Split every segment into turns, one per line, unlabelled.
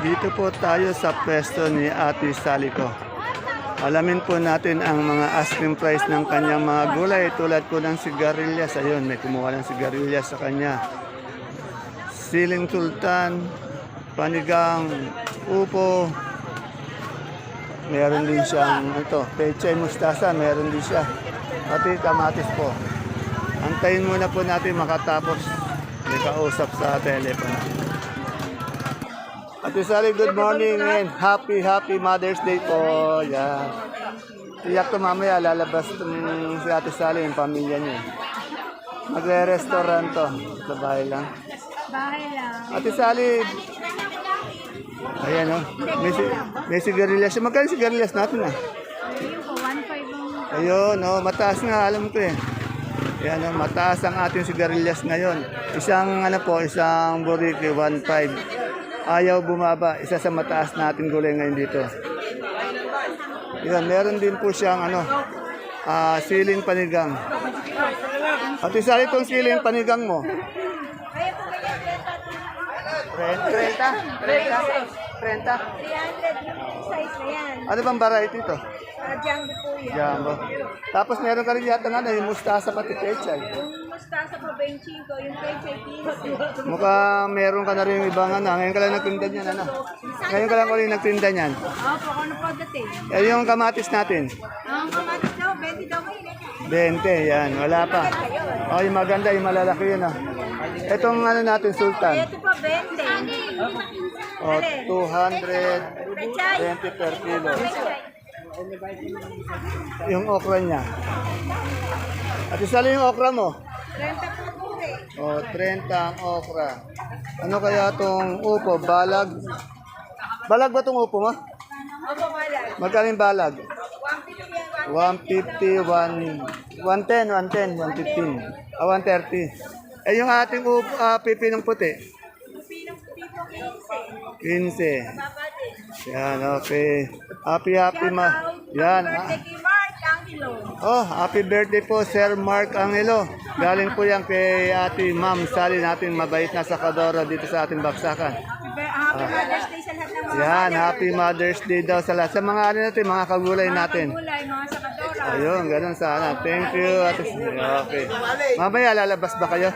Dito po tayo sa pwesto ni Ate Salico. Alamin po natin ang mga asking price ng kanyang mga gulay tulad po ng sigarilyas. Ayun, may kumuha ng sigarilyas sa kanya. Siling sultan, panigang, upo, meron din siyang ito, pechay mustasa, meron din siya. Pati kamatis po. Antayin muna po natin makatapos may kausap sa telepono. Ate Sally, good morning and happy, happy Mother's Day po. Yan. Tiyak to mamaya, lalabas tong si Ate Sally yung pamilya niya. Magre-restaurant to. Sa bahay lang.
Bahay lang.
Ate Sally, ayan o. May, si- may sigarilyas. Magkano sigarilyas natin ah?
Ayun po, 1.5 ang
Ayun, no, mataas nga, alam ko eh. Yan, no, mataas ang ating sigarilyas ngayon. Isang, ano po, isang buriki, 1.5. Ayaw bumaba, isa sa mataas natin gulay ngayon dito. Yan, meron din po siyang, ano, ah, siling panigang. At isa itong siling panigang mo. 30? 30? 30?
300 yung size na yan.
Ano bang variety ito?
Uh, Django po yan.
Jumbo. Tapos meron ka rin yata nga na yung mustasa pati pechay.
Yung mustasa po 25, yung pechay 15.
Mukhang meron ka na rin yung ibang ano. Ngayon ka lang nagtinda niyan, ano? Ngayon ka lang ulit nagtinda niyan.
Opo, ano po dating.
Eh, yung kamatis natin.
Ang kamatis daw, 20 daw kayo.
20, yan. Wala pa. Oh, yung maganda, yung malalaki yun, ah. Itong ano natin, Sultan.
Ito po, 20.
Oh, 220
Pechay.
per kilo. Yung okra niya. At isa lang yung okra mo.
30 po po eh.
Oh, 30 ang okra. Ano kaya tong upo? Balag? Balag ba tong upo mo?
Opo, malag.
Magkano yung balag?
150 yan.
150, 1, 110, 110, 115. Ah, 130. Eh, yung ating up, ah, pipi ng puti.
Pinang tipo 15.
15.
Baba din.
Yan, okay. Happy, happy ma. Yan. ah.
Birthday kay Mark Angelo.
Oh, happy birthday po, Sir Mark Angelo. Galing po yan kay ate Ma'am Sally natin, mabait na sakadora dito sa ating baksakan.
Happy Mother's Day sa lahat ng mga
Yan, happy Mother's Day daw sa lahat. Sa mga ano natin, mga kagulay natin.
Gulay, mga sakadora.
Ayun, ganun sana. Thank you. Ate Okay. Mamaya lalabas ba kayo?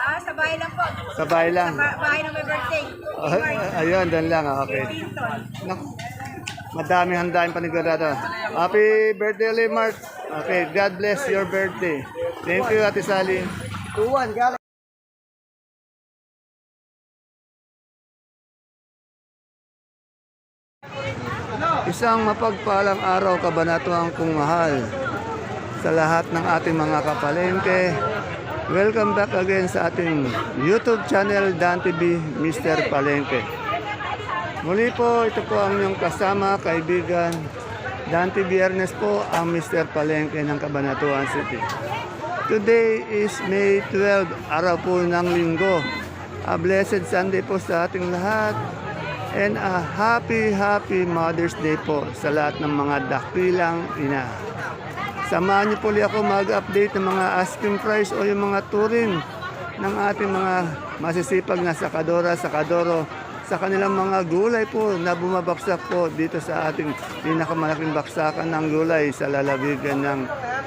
Ah, sa bahay lang po.
Sa bahay lang.
Ba- bahay ng may birthday.
Ay, ayun, doon lang. ah, Okay.
Pinton.
Naku, madami handaan panigurado. Happy birthday, ulit, Mark. Okay, God bless your birthday. Thank you, Ate Sally. Tuwan, galing. Isang mapagpalang araw kabanatuang kong mahal sa lahat ng ating mga kapalengke. Welcome back again sa ating YouTube channel Dan TV Mr. Palengke. Muli po, ito po ang inyong kasama, kaibigan. Dante Biernes po ang Mr. Palengke ng Cabanatuan City. Today is May 12, araw po ng linggo. A blessed Sunday po sa ating lahat. And a happy, happy Mother's Day po sa lahat ng mga dakilang ina. Samahan niyo po ulit ako mag-update ng mga asking price o yung mga turing ng ating mga masisipag na sakadora, sakadoro sa kanilang mga gulay po na bumabaksak po dito sa ating pinakamalaking baksakan ng gulay sa lalawigan ng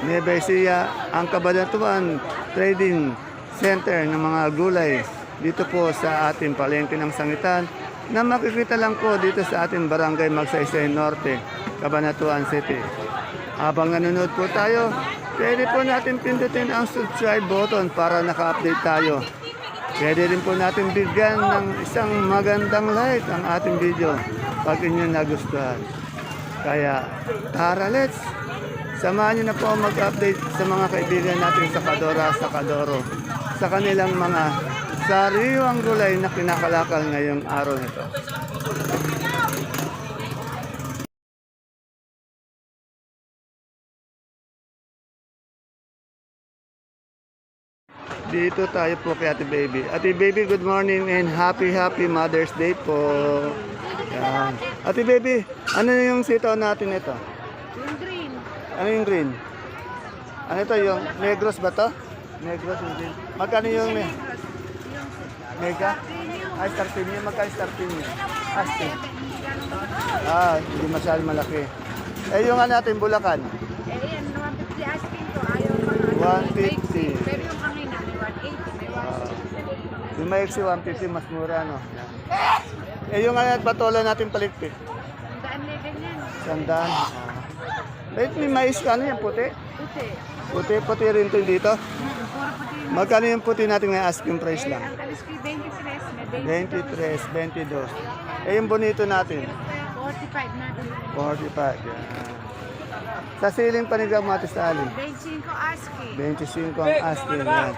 Nueva Ecija, ang Kabanatuan Trading Center ng mga gulay dito po sa ating palengke ng sangitan na makikita lang po dito sa ating barangay Magsaysay Norte, Cabanatuan City. Habang nanonood po tayo, pwede po natin pindutin ang subscribe button para naka-update tayo. Pwede rin po natin bigyan ng isang magandang like ang ating video pag inyo nagustuhan. Kaya, tara let's! Samahan niyo na po mag-update sa mga kaibigan natin sa Kadora, sa Kadoro, sa kanilang mga sariwang gulay na kinakalakal ngayong araw nito. Dito tayo po kay Ate Baby. Ate Baby, good morning and happy, happy Mother's Day po. Yan. Ate Baby, ano yung sitaw natin ito?
Yung green.
Ano yung green? Ano ito, yung negros ba to? Negros yung green. Magkano yung me- mega? Ay, starting niya. Magkano starting niya? Asking. Ah, hindi masyado malaki. Eh, yung ano natin, Bulacan.
Eh, yan, 150 asking ko. Ayaw pa.
150.
Pero yung kanina, may 180, may 160.
Ah. Yung may 150, mas mura, no? Yan. Eh, yung ano, patola natin palikpik.
Sandaan na ganyan.
Sandaan. Ah. Wait, may mais, ano yan, puti?
Puti.
Puti, puti rin to dito. Magkano yung puti natin ngayon asking price
Eh,
lang?
ang kalis ko 23, may
23,
20.
22. Eh, yung bonito natin?
45 na din.
45. Yan. Sa siling panigang matisali.
25 asking.
25 ang asking. Yan.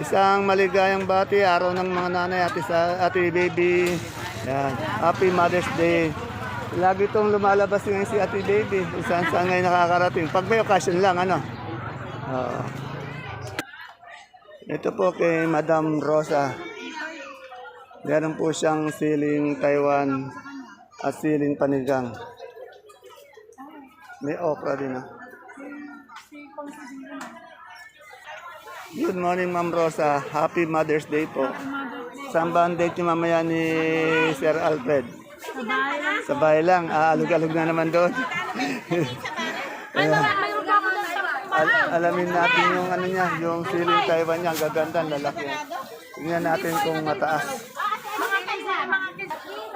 Isang maligayang bati, araw ng mga nanay, ate, sa, ate baby. Yan. Happy Mother's Day. Lagi itong lumalabas ngayon si ate baby. Isang saan ngayon nakakarating. Pag may occasion lang, ano? Oo. Ito po kay Madam Rosa. Meron po siyang siling Taiwan at siling panigang. May okra din ah. Good morning, Ma'am Rosa. Happy Mother's Day po. Saan ba ang date niyo mamaya ni Sir Alfred? Sa bahay lang. Aalog-alog na naman doon. Ayan. Al- alamin natin yung ano niya, yung siling Taiwan niya. Ang gaganda, ang lalaki. Tingnan natin kung mataas.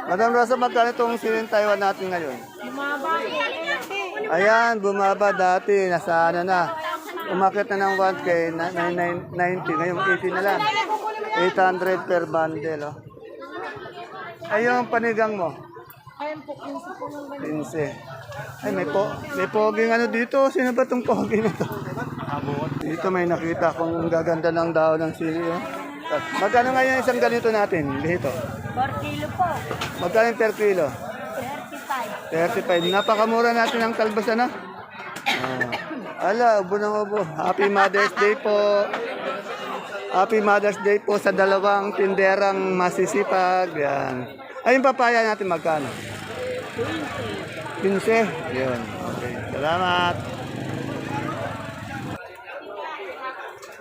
Madam Rosa, magkano itong siling Taiwan natin ngayon? Ayan, bumaba dati. Nasa ano na. Umakit na ng 1K, na, na, na- 90. Ngayon 80 na lang. 800 per bundle. Oh. Ayun, panigang mo.
Ayun po, 15 po nung
15. Ay, may, po, may poging ano dito. Sino ba itong pogi na to? Dito may nakita kung gaganda ng daw ng sili. Oh. Magkano ngayon isang ganito natin? Dito.
4 kilo po.
Magkano per kilo?
35.
35. Napakamura natin ang talbos, ano? Ah. Ala, ubo ng ubo. Happy Mother's Day po. Happy Mother's Day po sa dalawang tinderang masisipag. Yan. Ay, yung papaya natin magkano? 15. Yun. Okay. Salamat.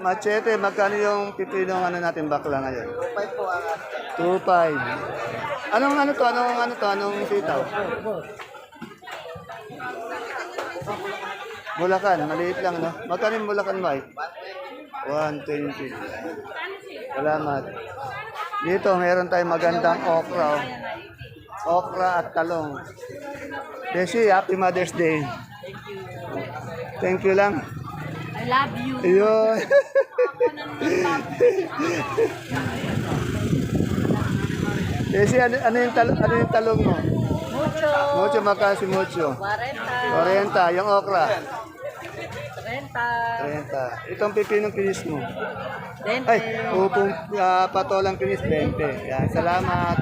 Machete, magkano yung pipinong ano natin bakla ngayon? 2.5 po ang 2.5. Anong ano to? Anong ano to? Anong sitaw? Bulacan, maliit lang, no? Magkano yung Bulacan, Mike? 120. Salamat. Dito, meron tayong magandang okra. oh. Okra at talong. Desi, happy Mother's Day. Thank you lang.
I love you.
Ayun. Desi, ano, ano, yung tal- ano yung talong mo?
Mucho.
Mucho, magkano si Mucho?
40.
40. Yung okra? 30.
30.
Itong pipinong kinis mo?
20.
Ay, upong uh, patolang kinis, 20. Yan, salamat.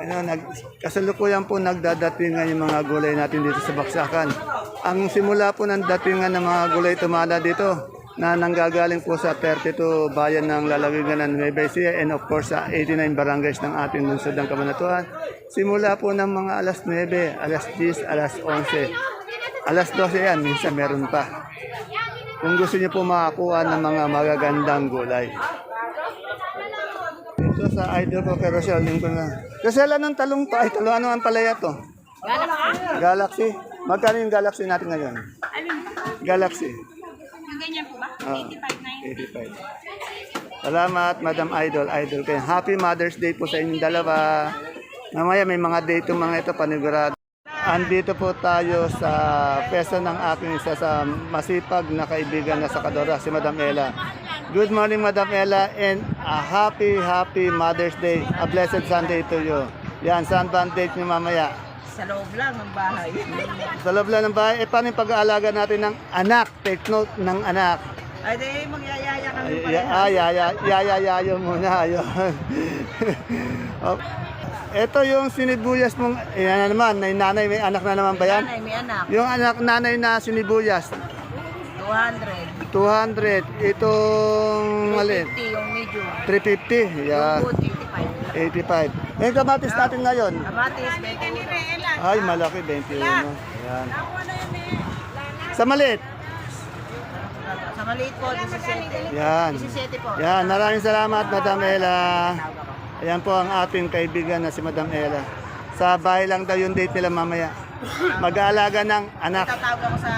Ano, nag, kasalukuyan po nagdadatingan yung mga gulay natin dito sa Baksakan. Ang simula po ng datingan ng mga gulay tumala dito na nanggagaling po sa 32 bayan ng lalawigan ng Nueva Ecija and of course sa 89 barangays ng ating lungsod ng Kabanatuan. Simula po ng mga alas 9, alas 10, alas 11. Alas 12 yan, minsan meron pa. Kung gusto niyo po makakuha ng mga magagandang gulay. Ito sa idol ko kay Rochelle, link ko na. Rochelle, anong talong pa? Ay, talong ano ang palaya to? Galaxy. Magkano yung Galaxy natin ngayon? Galaxy.
Yung ganyan po ba?
Ah, 85. Salamat, Madam Idol. Idol kayo. Happy Mother's Day po sa inyong dalawa. Mamaya may mga itong mga ito panigurado. Andito po tayo sa pesa ng aking isa sa masipag na kaibigan na sa Kadora, si Madam Ella. Good morning, Madam Ella, and a happy, happy Mother's Day. A blessed Sunday to you. Yan, saan ba ang date niyo mamaya?
Sa loob lang ng bahay.
Sa loob lang ng bahay, eh paano yung pag-aalaga natin ng anak? Take note ng anak.
Ay, di, magyayaya kami
Ay, ya, ah, ya, ya, ya, ya, ya, yun muna, yun. oh. Ito yung sinibuyas mong, yan na naman, may nanay, may anak na naman ba yan?
Nanay, may anak.
Yung anak nanay na sinibuyas,
200.
200. Itong mali,
50 yung medyo.
350. Yeah,
Good, 85.
85. Eh, kamatis natin ngayon.
Kamatis, 20.
Ay, malaki, 21. Ayan. Sa maliit,
Sa
Sa maliit po, 17.
Yan.
17 po.
Yan, maraming salamat, Madam Ella. Ayan po ang ating kaibigan na si Madam Ella. Sa bahay lang daw yung date nila mamaya. Mag-aalaga ng anak.
Tatawag ako sa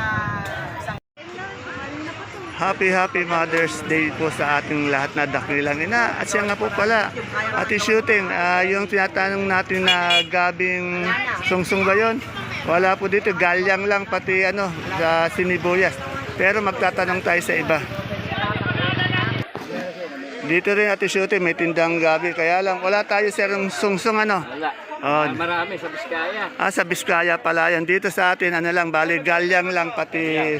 Happy, happy Mother's Day po sa ating lahat na dakilang ina. At siya nga po pala, ati shooting, ah, yung tinatanong natin na gabing sungsung ba yun? Wala po dito, galyang lang pati ano, sa sinibuyas. Pero magtatanong tayo sa iba. Dito rin ati shooting, may tindang gabi. Kaya lang, wala tayo sir ng sungsung ano.
Wala.
Oh,
marami sa Biskaya.
ah, sa Biskaya pala yan. Dito sa atin, ano lang, bali, galyang lang pati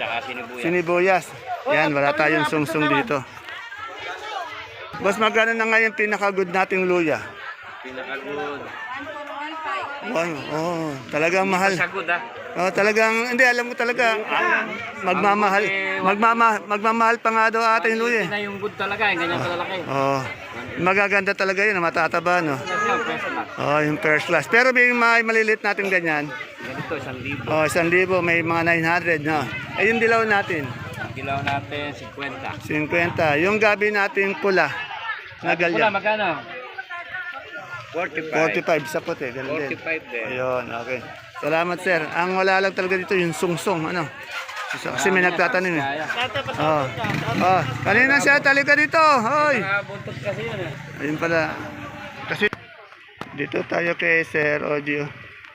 sinibuyas. Yan, wala tayong sungsung dito. Boss, magkano na ngayon pinaka-good nating luya?
Pinaka-good.
Wow, oh, talagang mahal.
Ah.
Oh, talagang, hindi, alam mo talaga, ah, magmamahal, magmamahal, magmamahal pa nga daw ating luya.
Yun na yung good talaga. Yung ganyan kalalaki.
Oh, magaganda talaga yun, matataba, no? Oh, yung first class. Pero may mga malilit natin ganyan.
Ganito, isang libo.
Oh, 1,000, may mga 900, no? Eh, yung dilaw natin,
Kilaw natin, 50.
50. Yung gabi natin pula, na ganyan.
magkano? 45.
45 sa puti, ganun din.
45 din.
Ayun, okay. Salamat sir. Ang wala lang talaga dito yung sungsong, ano. Kasi may nagtatanim eh. Oh. Oh, kanina siya, talika dito. Hoy.
Buntot kasi yun eh.
Ayun pala. Kasi dito tayo kay Sir Odio.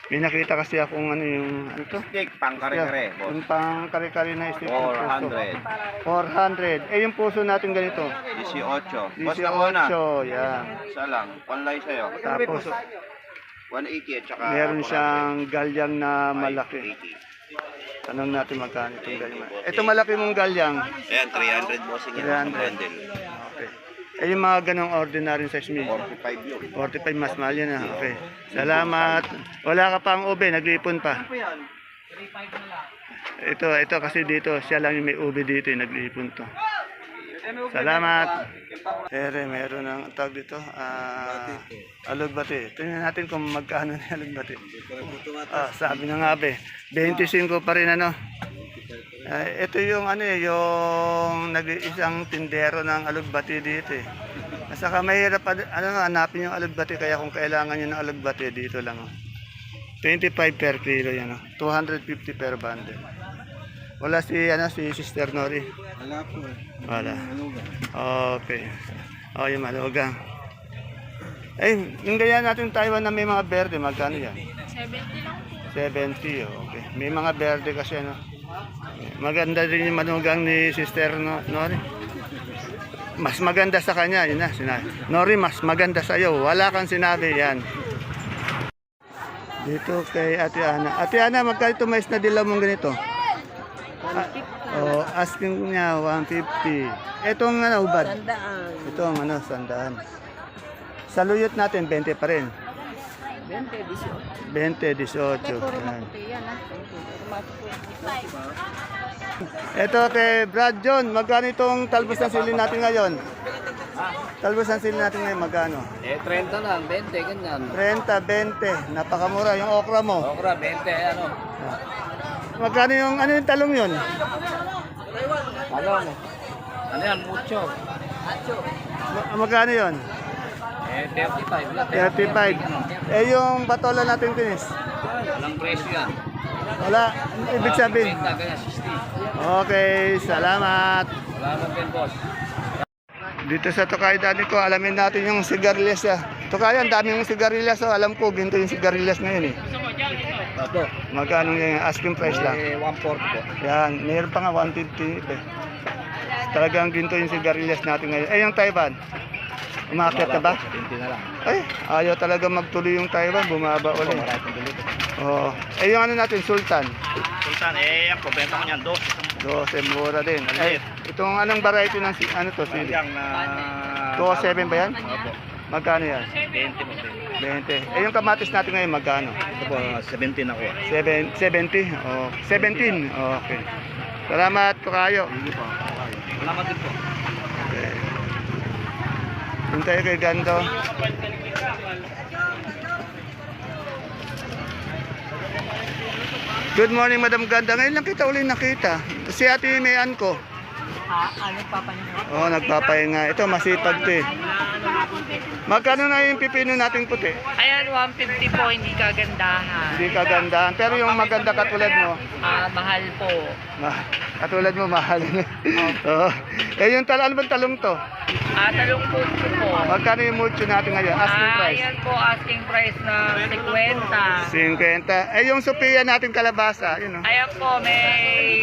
May nakita kasi akong ano yung ano to?
Stick, pang kare-kare.
Yung pang kare-kare na stick.
400.
400. Eh yung puso natin ganito.
18.
18.
Boss na.
Yan.
Isa lang. Panlay sa'yo.
Tapos
180 at saka
meron
400.
siyang galyang na malaki.
580.
Tanong natin magkano itong galyang. Ito malaki mong galyang.
Ayan, 300 bossing yan.
300. Eh yung mga ganong ordinary size meal.
45 yun.
45 mas mahal yan ah. Okay. Salamat. Wala ka pang ube, naglipon pa. Ito, ito kasi dito, siya lang yung may ube dito, yung naglipon to. Salamat. Ere, meron ng tag dito. Ah, alugbati. Tingnan natin kung magkano na alugbati. Ah, sabi na nga be, 25 pa rin ano. Ah, ito yung ano eh, yung nag-iisang tindero ng alugbati dito eh. Saka mahirap pa, ano, hanapin yung alugbati kaya kung kailangan nyo ng alugbati dito lang. Oh. 25 per kilo yan. Oh. 250 per bundle. Wala si ano si Sister Nori.
Wala po.
Wala. Okay. Oh, yung malugang. Eh, yung ganyan natin Taiwan na may mga berde, magkano yan? 70 lang 70, okay. May mga berde kasi ano. Maganda din yung manugang ni Sister no, Nori. Mas maganda sa kanya, yun na, sinabi. Nori, mas maganda sa iyo. Wala kang sinabi yan. Dito kay Ate Ana. Ate Ana, magkano mais na dilaw mong ganito? Ah, oh, asking niya 150. Itong ano, ubad?
Tandaan.
Ito ang ano, sandaan. Sa luyot natin, 20 pa rin.
20, 18.
20, 18. Yan.
yan ah.
Ito kay Brad John, magkano itong talbos ng sili natin ngayon? Talbos ng sili natin ngayon, magkano?
Eh, 30 lang, 20, ganyan.
30, 20. Napakamura. Yung okra mo.
Okra, 20, ano?
Magkano yung, ano yung talong yun?
Ano? Ano yan, mucho.
Ma- Magkano yun?
Eh, 35 lang.
35. Eh yung patola natin tinis.
Walang presyo yan.
Wala. Ibig sabihin.
50, ganyan, 60.
Okay, salamat.
Salamat din, boss.
Dito sa Tokay dati ko, alamin natin yung sigarilyas. Ah. Tokay, ang dami yung sigarilyas. Oh. Alam ko, ginto yung sigarilyas ngayon eh.
Opo.
Magkano yung asking price lang?
Eh, 140 po.
Yan, mayroon pa nga 150 eh. Talagang ginto yung sigarilyas natin ngayon. Eh, yung Taiwan. Umakyat ka ba?
20 na lang.
Ay, ayaw talaga magtuloy yung Taiwan. Bumaba ulit. Oo. Eh, yung ano natin, Sultan.
Sultan, eh, ang pabenta ko niyan, 2.
12, mura din. Eh, itong anong variety ng si- ano to, sili?
Yang na...
207 ba yan?
Opo.
Magkano yan?
20 mo.
20. Eh, yung kamatis natin ngayon, magkano?
Ito po, 17 ako.
7, 70? Oh, 17. Okay. Salamat po kayo.
Salamat din po.
Doon tayo kay Gando. Good morning, Madam Ganda. Ngayon lang kita uli nakita. Si Ate Mayan ko.
Ha? Ano papahinga?
Oh, nagpapahinga. Ito, masipag to eh. Magkano na yung pipino nating puti?
Ayan, 150 po, hindi kagandahan.
Hindi kagandahan. Pero yung maganda katulad mo,
Ah, mahal po.
ma- katulad mo, mahal. Oo. Eh, yung tal ano bang talong to?
Ah, talong po ito po.
Magkano yung mucho natin ngayon? Asking
Ah,
price.
ayan po, asking price na 50.
50. Eh, yung Sophia natin kalabasa, yun o.
Ayan po, may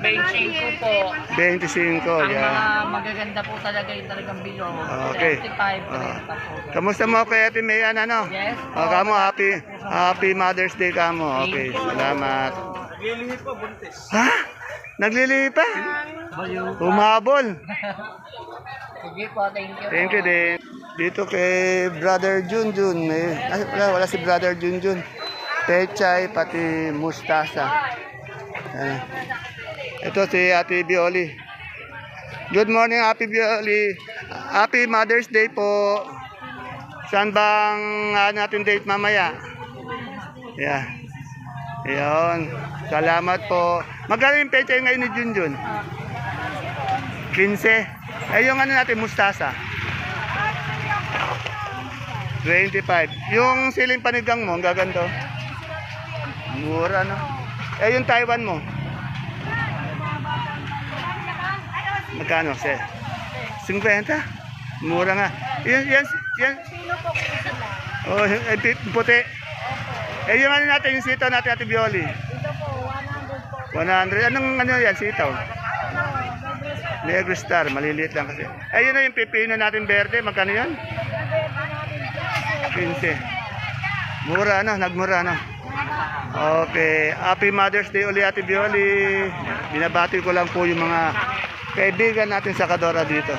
benching ko po.
25,
Ang
yan.
mga magaganda po talaga yung talagang bilog.
Okay.
35,
Ah.
30 po.
Kamusta mo kay Ate Mayan, ano?
Yes.
O, kamo, happy, happy Mother's Day kamo. Okay, salamat. Ha? Naglilihi pa? Humabol.
Sige po, thank you.
Thank you din. Dito kay Brother Junjun, may ay, wala, wala si Brother Junjun. Pechay pati mustasa. Ayan. Ito si Ate Bioli. Good morning, Happy Bioli. Happy Mother's Day po. Saan bang ah, natin date mamaya? Yeah. Ayun. Salamat po. Magkano yung pechay ngayon ni Junjun? 15. Eh, yung ano natin, mustasa? 25. Yung siling panigang mo, ang gaganto? Mura, no? Eh, yung Taiwan mo? Magkano, sir? 50? Mura nga. Yan, yan, yan. Oh, eh, puti. Eh, yung ano natin, yung sitaw natin, Ate Bioli? 100. Anong ano yan, sitaw? Negro Star, maliliit lang kasi. Ayun na yung pipino natin verde, magkano yan? 15. Mura na, nagmura na. Okay, Happy Mother's Day uli Ate Bioli. Binabati ko lang po yung mga kaibigan natin sa Kadora dito.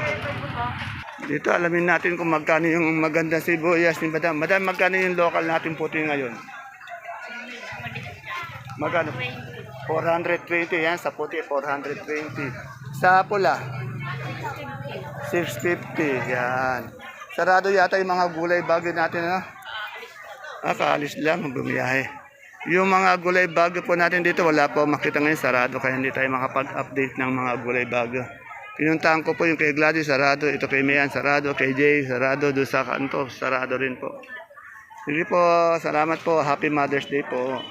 Dito alamin natin kung magkano yung maganda sibuyas ni Madam. Madam, magkano yung local natin puti ngayon? Magkano? 420 yan sa puti, 420. Sa pula? 650, yan. Sarado yata yung mga gulay bagyo natin, ano? Ah, kaalis lang, bumiyahe. Yung mga gulay bagyo po natin dito, wala po makita ngayon, sarado, kaya hindi tayo makapag-update ng mga gulay bagyo. Pinuntahan ko po yung kay Gladys, sarado. Ito kay Mayan, sarado. Kay Jay, sarado. Doon sa kanto, sarado rin po. Sige po, salamat po. Happy Mother's Day po.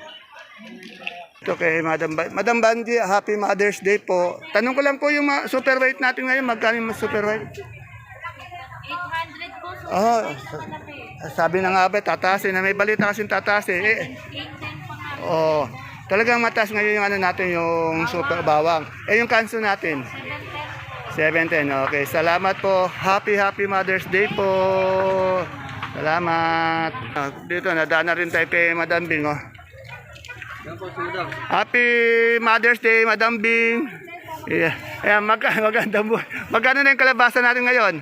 Ito kay Madam ba Madam Banji, Happy Mother's Day po. Tanong ko lang po yung super weight natin ngayon, magkano yung super weight?
800 po.
Oh, sabi na nga ba, tatasin na may balita kasing tatasin. Eh,
810 pa nga.
oh, talagang mataas ngayon yung ano natin, yung super bawang. Eh, yung kanso natin? 710. Okay, salamat po. Happy, happy Mother's Day po. Salamat. Ah, Dito, nadaan na rin tayo kay Madam Bing, oh. Happy Mother's Day, Madam Bing. Yeah. Ayan, mag maganda mo. Magkano na yung kalabasa natin ngayon?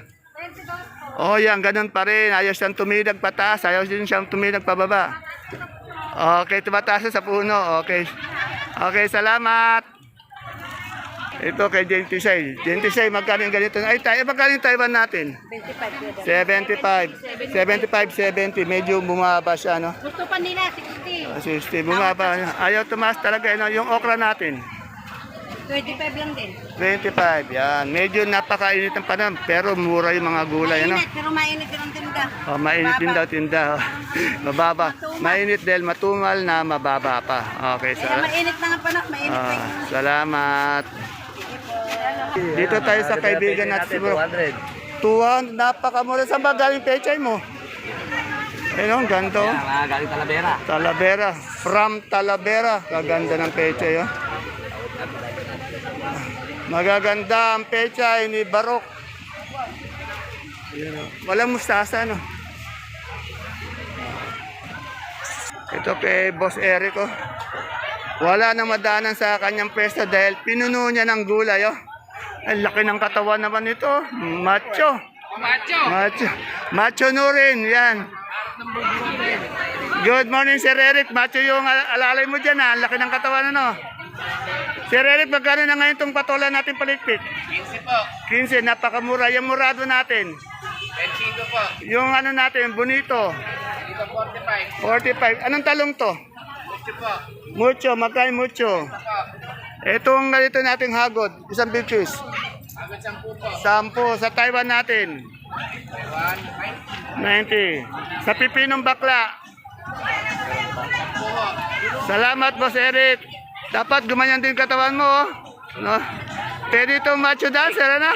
Oh, yan, ganun pa rin. Ayos siyang tumidag pataas, ayaw din siyang tumidag pababa. Okay, tumataas sa puno. Okay. Okay, salamat. Ito kay Gentisay. Gentisay, magkano yung ganito? Ay, tayo, magkano yung Taiwan natin? 75. 75, 70. Medyo bumaba siya, no?
Gusto pa nila, 60.
60, bumaba. Ayaw tumaas talaga, no? Yung okra natin.
25 lang din.
25, yan. Medyo napakainit ng panahon, pero mura yung mga gulay, ano?
Mainit, pero mainit din ang tinda.
Oh, mainit din daw tinda. oh. mababa. Mainit dahil matumal na mababa pa. Okay,
Kaya
sa
mainit na nga panahon, mainit
ah,
yung
salamat. Dito tayo sa kaibigan natin siguro.
200.
Tuwan, napakamura. Saan ba galing pechay mo? Ayun, ang ganda. oh.
mga galing Talavera.
Talavera. From Talavera. Kaganda ng pechay. Oh. Magaganda ang pechay ni Barok. Ayan, oh. Walang mustasa, no? Ito kay Boss Eric, oh. Wala nang madanan sa kanyang pwesto dahil pinuno niya ng gulay, oh. Ang laki ng katawan naman nito. Macho. Macho. Macho. Macho rin, yan. Good morning, Sir Eric. Macho yung al- alalay mo dyan, ha? Ang laki ng katawan, ano? Sir Eric, magkano na ngayon itong patola natin palikpik?
15 po.
15, napakamura. Yung murado natin.
25 po.
Yung ano natin, bonito.
Dito 45.
45. Anong talong to?
50 po.
Mucho, magkano mucho? Itong ganito nating hagod, isang big fish.
Agad 10 po.
Sampo. Sa Taiwan natin. 90. Sa pipinong bakla. Salamat, Boss Eric. Dapat gumanyan din katawan mo, oh. No? Pwede itong macho dancer, ano?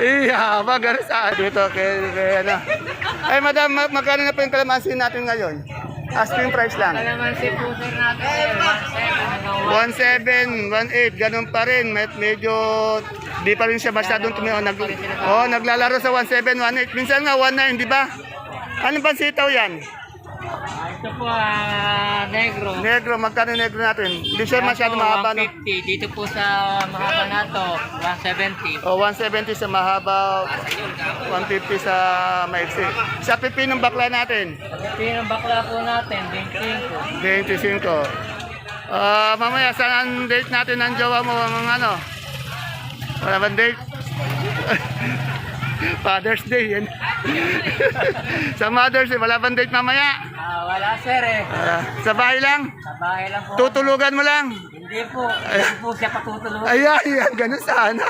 Iya, magaling sa dito kay, ano. Ay, madam, mag- magkano na po yung kalamansi natin ngayon? Asking price lang.
Kalamansi po sir natin sir. 17 hanggang
17, 18, ganun pa rin. Med, medyo di pa rin siya masyadong tumiyo. Nag, oh, naglalaro sa 17, 18. Minsan nga 19, di ba? Ano ba sitaw yan?
Ito po ah, negro.
Negro, magkano negro natin? Hindi siya masyado mahaba, no?
150. Dito po sa mahaba na to, 170.
O, 170 sa mahaba, 150 sa maiksi. Sa pipinong bakla natin,
Pinang bakla po natin, 25.
25. Ah, mamaya, saan ang date natin ng jowa mo? Ang ano? Wala bang date? Father's Day, yan. sa Mother's Day, wala bang date mamaya?
Ah, wala sir eh.
Ah, sa bahay lang?
Sa bahay lang po.
Tutulugan mo lang?
Hindi po. Hindi po siya patutulog.
Ayan, ayan, ganun sana.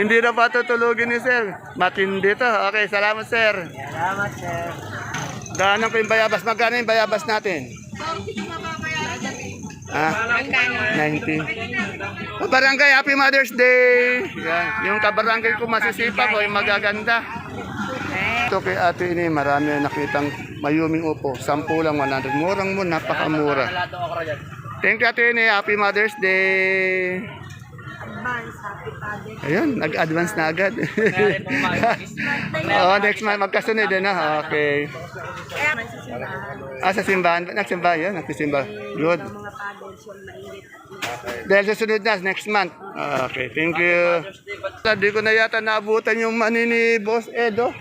Hindi na pa tutulugin ni sir. Matindi to. Okay, salamat sir.
Salamat sir.
Daanan ko yung bayabas. Magkano yung bayabas natin? Ah, 90. Kabarangay, Happy Mother's Day! Yan. Yung kabarangay ko masisipag o yung magaganda. Ito kay ate ini, marami na nakitang mayuming upo. Sampu lang, 100. Murang mo, napakamura. Thank you ate ini, Happy Mother's Day!
Advance.
Ayun, nag-advance na agad. Oo, next month magkasunod din na. Okay. Ah, sa simbahan. Nagsimba yun, nagsisimba. Good. Dahil sa sunod na, next month. Ah, Okay, thank you. Hindi ko na yata naabutan yung mani ni Boss Ed, oh.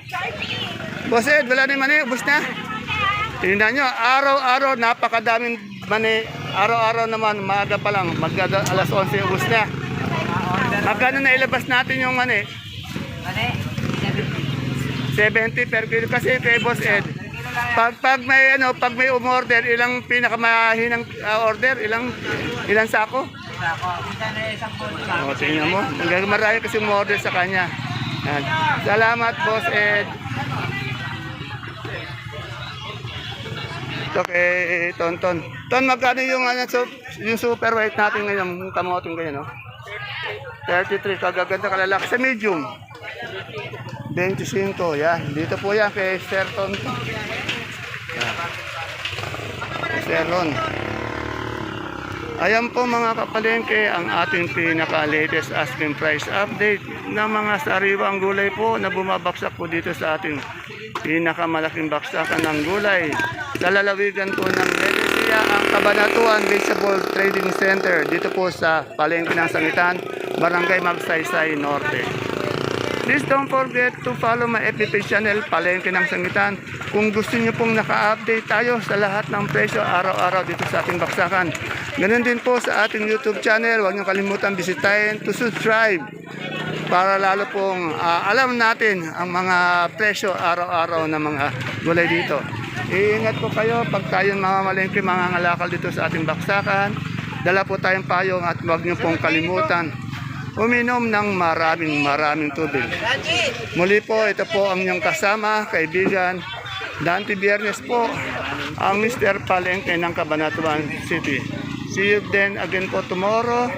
Boss Ed, wala na yung mani, ubus na. Tingnan nyo, araw-araw, napakadaming mani. Araw-araw naman, maaga pa lang, magdada alas 11, ubus na. Magkano na ilabas natin yung mani?
Ano
70 per kilo kasi kay Boss Ed. Pag pag may ano, pag may umorder, ilang pinakamahinang ah, order, ilang ilang sako?
Ako, minsan na isang po lang.
O, tingnan mo. Hanggang marami kasi umorder sa kanya. Yan. Salamat, Boss Ed. Ito kay Tonton. Ton, magkano yung, ano, so, yung super white natin ngayon, yung kamoting ganyan, no? 33, kagaganda kalalaki. Sa medium, 25, yan. Dito po yan kay Sir Tonton. Yan. Sir Ron. Ayan po mga kapalengke ang ating pinaka-latest asking price update ng mga sariwang gulay po na bumabaksak po dito sa ating pinakamalaking baksakan ng gulay. Sa lalawigan po ng Kabanatuan Vegetable Trading Center dito po sa Palengke ng Sangitan, Barangay Magsaysay Norte. Please don't forget to follow my FB channel, Palengke ng Sangitan. Kung gusto niyo pong naka-update tayo sa lahat ng presyo araw-araw dito sa ating baksakan. Ganun din po sa ating YouTube channel. Huwag niyo kalimutan bisitahin to subscribe para lalo pong ah, alam natin ang mga presyo araw-araw ng mga gulay dito. Iingat po kayo pag tayo mamamalengke mga ngalakal dito sa ating baksakan. Dala po tayong payong at huwag niyo pong kalimutan uminom ng maraming maraming tubig. Muli po, ito po ang inyong kasama, kaibigan, Dante Biernes po, ang Mr. Palengke ng Cabanatuan City. See you then again po tomorrow.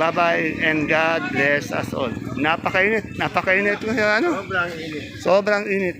Bye-bye and God bless us all. Napakainit, napakainit ko ano? Sobrang init. Sobrang init.